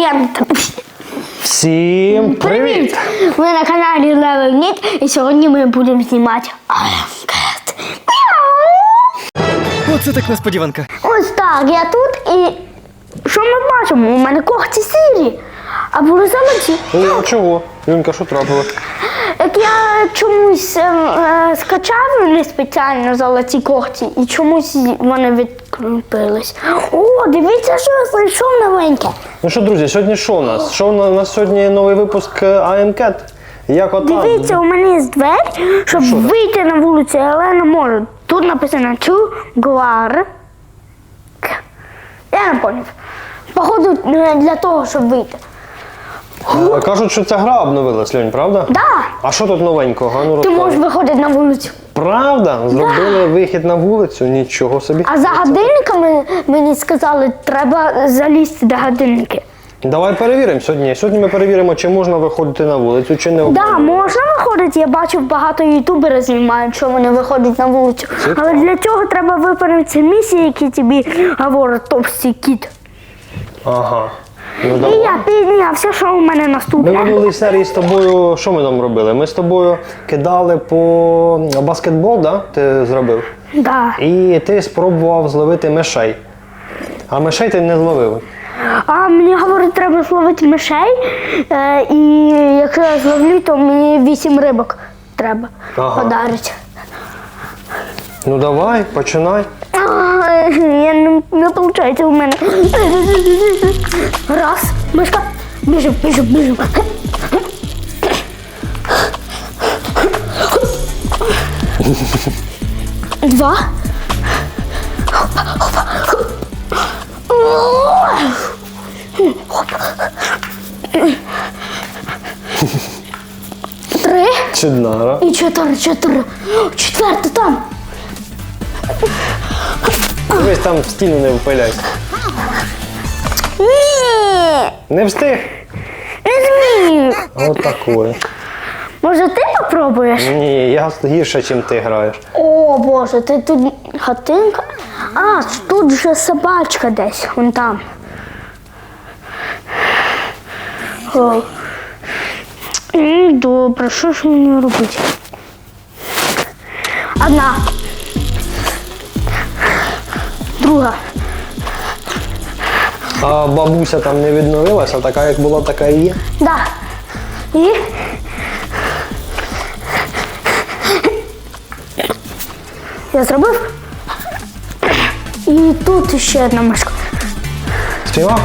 я Всім привіт! Ви на каналі Level Need і сьогодні ми будемо знімати I Cat. Оце так несподіванка. Ось так, я тут і що ми бачимо? У мене когті сірі, а були. Ну, чого? Юнка, що трапилось? Я чомусь е, е, скачав не спеціально золоті когті, і чомусь вони відкрутились. О, дивіться, що я знайшов новеньке. Ну що, друзі, сьогодні що у нас? Що у нас, нас сьогодні новий випуск е, I am Cat? Як отак? Дивіться, у мене є двері, щоб вийти на вулицю, але не можу. Тут написано to guard. Я не поняв. Походу, е, для того, щоб вийти. Е, Кажуть, що ця гра обновилась, Льонь, правда? Да, А що тут новенького? А Ну, ти розказуй. можеш виходити на вулицю. Правда? Зробили вихід на вулицю? Нічого собі. А за годинниками мені сказали, треба залізти до годинники. Давай перевіримо сьогодні. Сьогодні ми перевіримо, чи можна виходити на вулицю, чи не Да, можна виходити. Я бачив, багато ютуберів знімають, що вони виходять на вулицю. Але для цього треба виправити місії, які тобі говорить товстий кіт. Ага. Ну І я піднявся, що у мене Ми наступне. в минулій серії з тобою, що ми там робили? Ми з тобою кидали по баскетбол, да? Ти зробив? Да. І ти спробував зловити мишей. А мишей ти не зловив. А мені говорить, треба зловити мишей. Е, і якщо я зловлю, то мені вісім рибок треба Ага. подарити. Ну давай, починай. Я не, не виходить у мене. Раз, мишка, біжим, біжим, біжим. Два. Три Чуднара. і чотири, чотири. Четверте там. Дивись там в стіну не впиляйся. Ні, Не встиг? не змію. От такое. Може, ти попробуєш? Ні, я гірше, ніж ти граєш. О, Боже, ти тут хатинка. А, тут же собачка десь, вон там. О. М, Добре, що ж мені робити? Одна. Друга. А бабуся там не відновилася, така як була, така і є. Да. І. Я зробив. І тут ще одна мишка. Співав?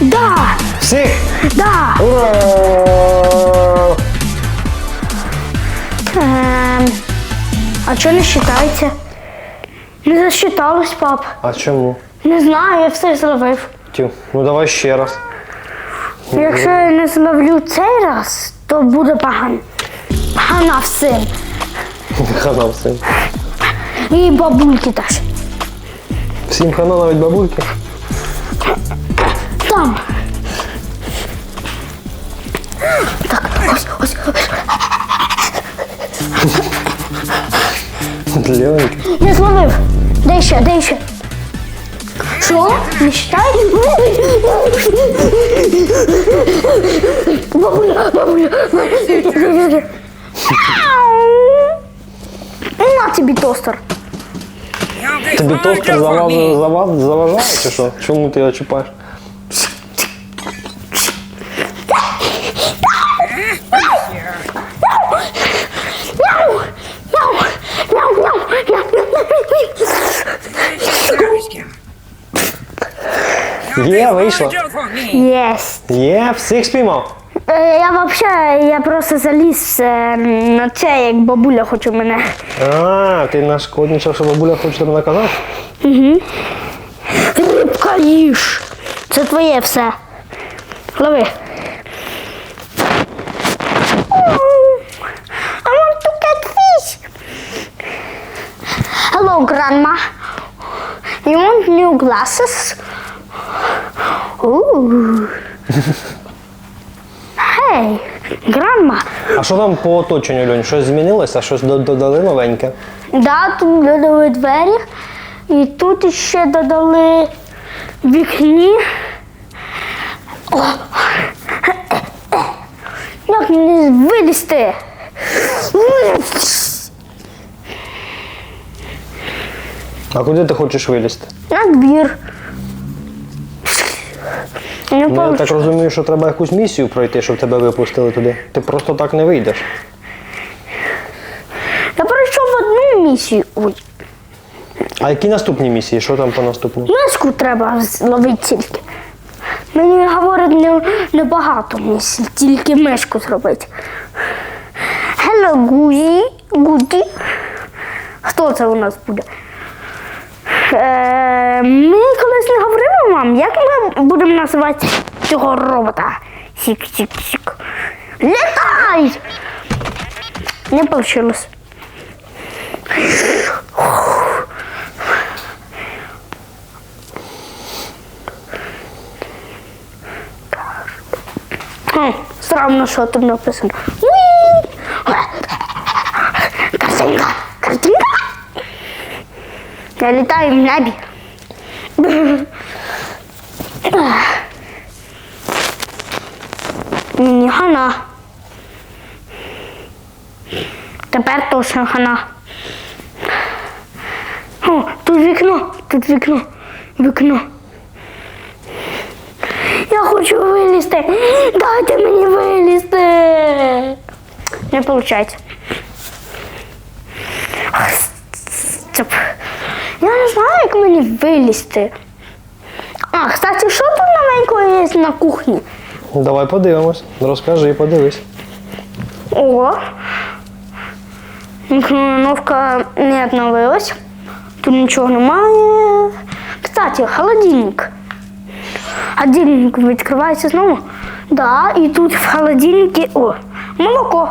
Да! Всіх! Да! Ура! Ем, а що не вважається? Не засчиталось, пап. А чому? Не знаю, я все зловив. Тю, ну давай ще раз. Якщо я не зловлю цей раз, то буде погано. Погана всім. Хана всім. І бабульки теж. Всім хана навіть бабульки. Там. Так, ось, ось, ось. Льонька. Я зловив. Де ще, де ще? Що? Не считай? Бабуля, бабуля. На тобі тостер. Тобі тостер заважає, чи що? Чому ти його чіпаєш? Мяу! Мяу! Мяу, мяу, мяу, мяу. Є, вийшло. Єсть. Є, всіх спіймав. Е, Я вообще, я просто заліз е, на це, як бабуля хоче мене. А, ти нашкодничав, що бабуля хоче тебе наказати? Рибка їж. Це твоє все. Лови. I want to get fish. Hello, grandma. You want new glasses? Hey, grandma. А що там по оточенню, Льонь? Щось змінилося? Щось додали новеньке? Да, тут додали двері. І тут ще додали вікні Як мені вилізти? А куди ти хочеш вилізти? На двір. Не Ну, я так розумію, що треба якусь місію пройти, щоб тебе випустили туди. Ти просто так не вийдеш. Я пройшов одну місію. Ой, А які наступні місії? Що там по наступному? мишку треба зловити тільки. Мені говорять не, небагато місій, тільки мишку зробити. Hello, Гузі. Гузі. Хто це у нас буде? Е, ми колись не говорили вам, як ми будемо називати цього робота. Сік-сік-сік. Літай! Не вийшло. Странно, що тут написано. Картинка! Я літаю в небі. Мені хана. Тепер точно хана. О, тут вікно, тут вікно, вікно. Я хочу вилізти. Дайте мені вилізти. Не виходить. Стоп. Я не знаю, як мені вилізти. А, кстати, що тут новенького є на кухні? Давай подивимось. Розкажи, подивись. О. Микроволновка не обновилась. Тут нічого немає. Кстати, холодильник. Холодильник відкривається знову. Да, і тут в холодильнику. О, молоко.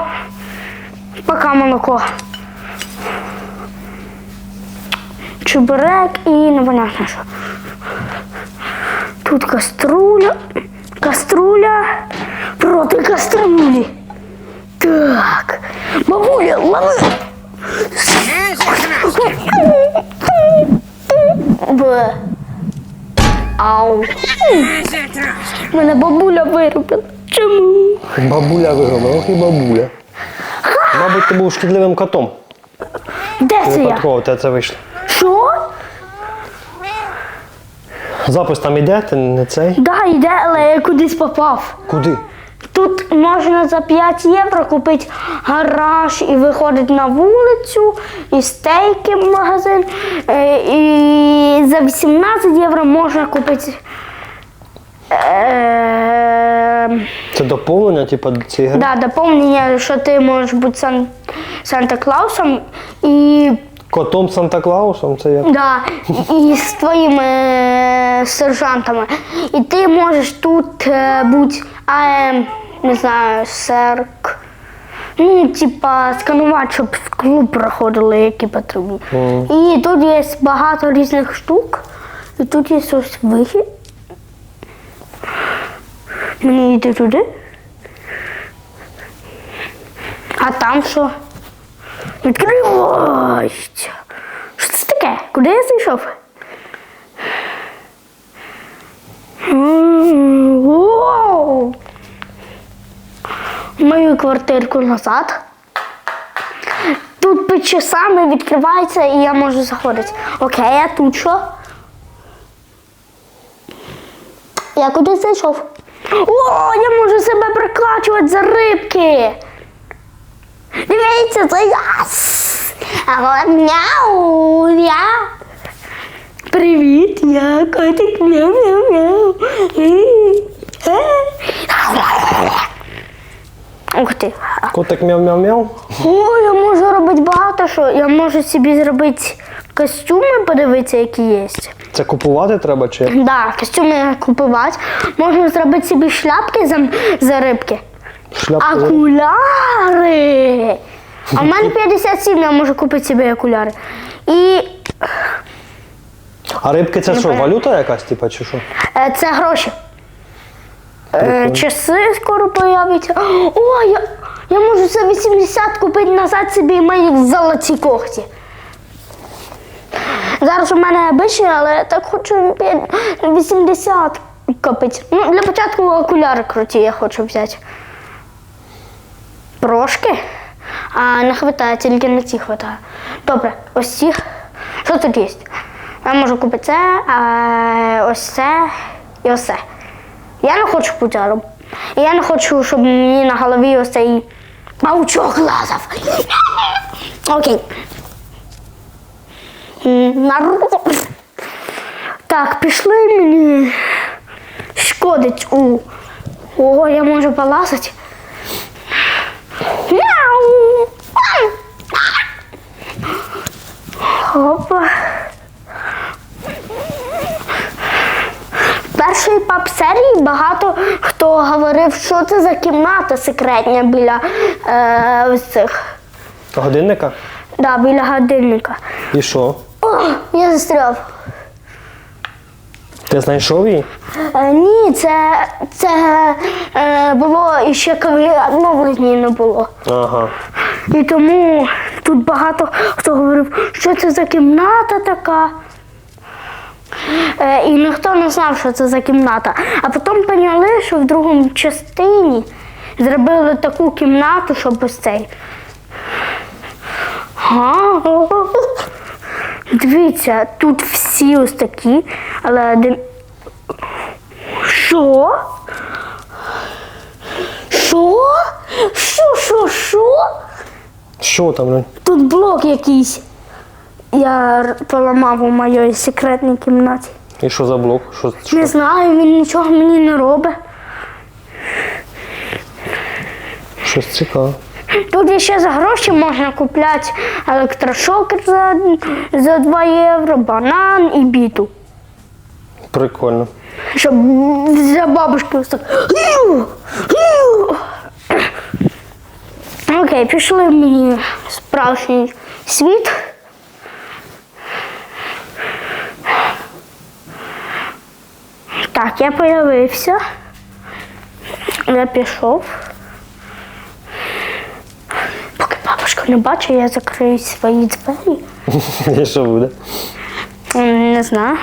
Пока молоко. Чебурек і непонятно що. Тут каструля. Каструля проти каструлі. Так. Бабуля, лови. Б. Ау. Мене бабуля виробила. Чому? Бабуля виграла, ох і бабуля. Мабуть, ти був шкідливим котом. Де це я? Випадково це вийшло. Що? Запис там іде, ти не цей. Да, йде, але я кудись попав. Куди? Тут можна за 5 євро купити гараж і виходити на вулицю, і стейки в магазин. Е, І за 18 євро можна купити. Е, Це доповнення, типу, до цієї гри? да, доповнення, що ти можеш бути Сан, Санта-Клаусом і, Котом Санта Клаусом, це як? да, і, і з твоїми е, сержантами. І ти можеш тут е, бути, е, не знаю, серк. Ну, типа, сканувати, щоб в клуб проходили, які потрібні. І тут є багато різних штук. І тут є ось вихід. Мені йти туди. А там що? Відкривайся. Що це таке? Куди я зайшов? Мою квартирку назад. Тут під часами відкривається і я можу заходити. Окей, а тут що? Я куди зайшов? О, я можу себе прикачувати за рибки. Дивіться, це я. А мяу, я. Привіт, я котик мяу-мяу-мяу. Ух ти. Котик мяу-мяу-мяу. О, я можу робити багато що. Я можу собі зробити костюми, подивитися, які є. Це купувати треба чи? як? Да, костюми купувати. Можна зробити собі шляпки за, за рибки. Шляпку. Окуляри! А в мене 57, я можу купити собі окуляри. І А рибки це що, валюта якась, типа, чи що? е, це гроші. Е, часи скоро появляться. О, я, я можу за 80 купити назад собі мої золоті когті. Зараз у мене обичні, але я так хочу 80 капець. Ну, для початку окуляри круті я хочу взяти. Прошки? А не хватає, тільки на ці хватає. Добре, ось ці. Що тут є? Я можу купити це, а ось це і ось це. Я не хочу путяром. І я не хочу, щоб мені на голові ось цей паучок лазав. Окей. Народ. Так, пішли мені шкодить у. Ого, я можу полазити. Мяу! Опа. В першій пап серії багато хто говорив, що це за кімната секретня біля е, ось цих. Годинника? Да, біля годинника. І що? О, я застряв. Ти знайшов її? Е, ні, це, це е, було іще коли обновлення не було. Ага. І тому тут багато хто говорив, що це за кімната така. Е, і ніхто не знав, що це за кімната. А потім поняли, що в другому частині зробили таку кімнату, щоб ось цей. Дивіться, тут всі ось такі, але один. Що? Що? Що, що, що? Що там? Тут блок якийсь. Я поламав у моїй секретній кімнаті. І що за блок? Що, що? Не знаю, він нічого мені не робить. Щось цікаве. Тут ще за гроші можна купляти електрошокер за, за 2 євро, банан і біту. Прикольно. Щоб за бабушки ось так. Окей, пішли в мені справжній світ. Так, я появився. Я пішов. Поки бабушка не бачить, я закрию свої двері. І що буде? Не знаю.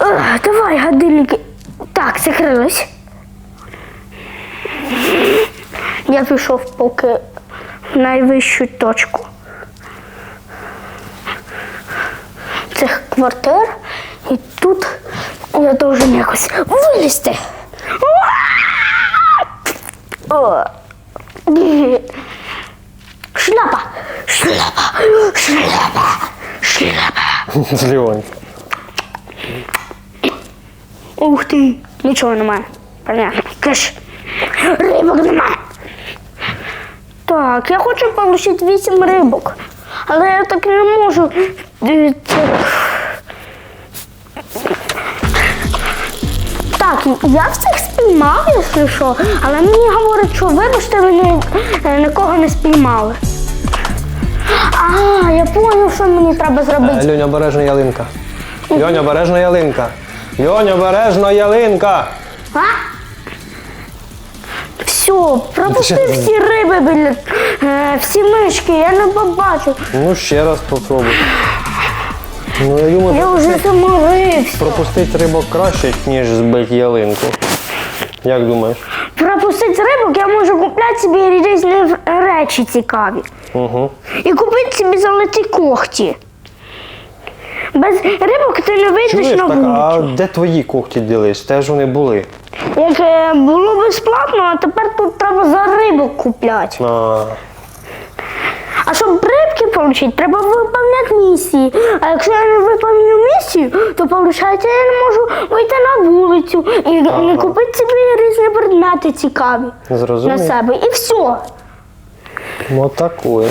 Ех, давай, годинники. Так, закрилось. Я пішов поки в найвищу точку цих квартир. І тут я должен якось вилізти. Шляпа! Шляпа! Шляпа! Шляпа! Льонь. Ух ти, нічого немає. Понятно. Киш. Рибок немає. Так, я хочу отримати 8 рибок. Але я так не можу. Е, це- Так, я всіх спіймав, якщо що, але мені говорять, що вибачте, ви ні- е, нікого не спіймали. А, я зрозумів, що мені треба зробити. Льонь, обережна ялинка. Льонь, обережна ялинка. Льонь, обережна ялинка. А? Все, пропусти всі риби, біля, е, всі мишки, я не побачив. Ну ще раз попробуй. Ну, я думаю, Я вже заморився. пропустити рибок краще, ніж збити ялинку. Як думаєш? Пропустити рибок я можу купляти собі різні речі цікаві. Угу. І купити собі золоті когті. Без рибок ти не вийдеш Чуєш, на так, а вулицю. де твої когті ділись? Теж вони були. Як е, було безплатно, а тепер тут треба за рибок купляти. А, А щоб рибки треба виповняти місії. А якщо я не виповню місію, то виходить, я не можу вийти на вулицю і не купити собі різні предмети цікаві на себе. І все. Вот такое.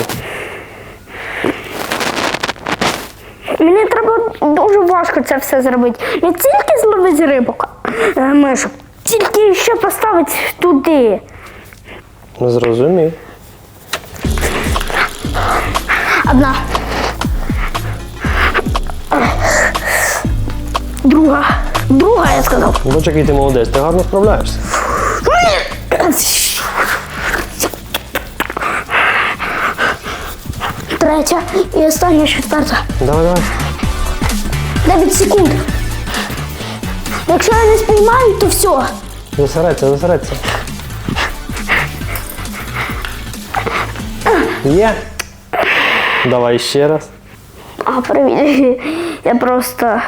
Мені треба дуже важко це все зробити. Не тільки зловити рибок, е, мишок, тільки ще поставити туди. Зрозумів. Одна. Друга. Друга, я сказав. Бач, який ти молодець, ти гарно справляєшся. Третя і остання четверта. Давай, давай. 9 секунд. Якщо я не спіймаю, то все. Зосередься, зосередься. Є. Давай ще раз. А, привіт. Я просто.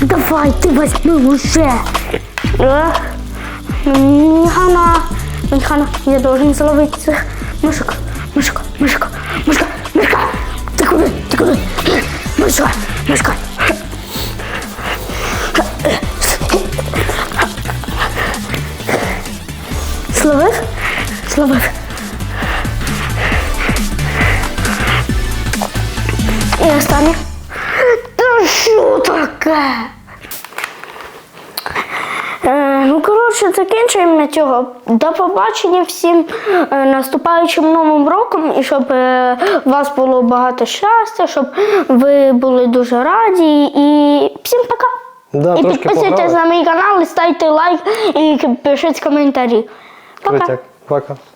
Давай, ти возьми уже. Е, Мені хана. Мені хана. Я должен заловити цих мишок. Мишок, мишок, мишка, мишка. Ти куди? Ти куди? Мишка, Словив. І останнє. Та що таке? Е, ну, коротше, закінчуємо на цього. До побачення всім е, наступаючим новим роком і щоб е, у вас було багато щастя, щоб ви були дуже раді. І всім пока. Да, і трошки підписуйтесь пограли. на мій канал, і ставте лайк і пишіть коментарі. Пока. Крутяк. Пока.